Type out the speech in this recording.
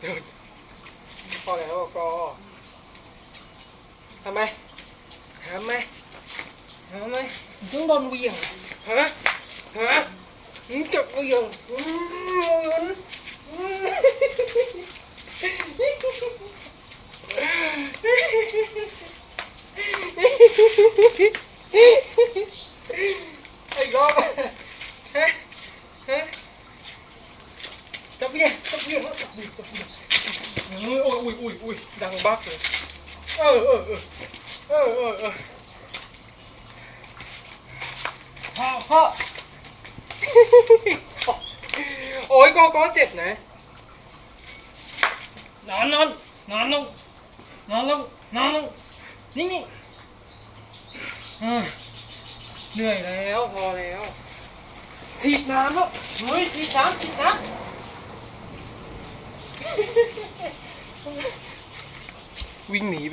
พอแล้วก็ทำไมทำไมทำไมถึงโดนเวียงฮะฮะมึงจับเวียงมึงไอ้ก๊อฟ เหวี่ยงจะเหวี่ยงจะเหวี่ยงจะเหวี่ยงอุ้ยอุ้ยอุ้ยอุ้ยดังบักเลยเออเออเออเออเออเออพ่อพ่อโอ้ยก็ก็เจ็บนะนอนนอนนอนลงนอนลงนอนลงนี่นี่เออเหนื่อยแล้วพอแล้วฉีดน้ำแล้วเฮ้ยฉีดน้ำฉีดน้ำ วิ่งหนีไป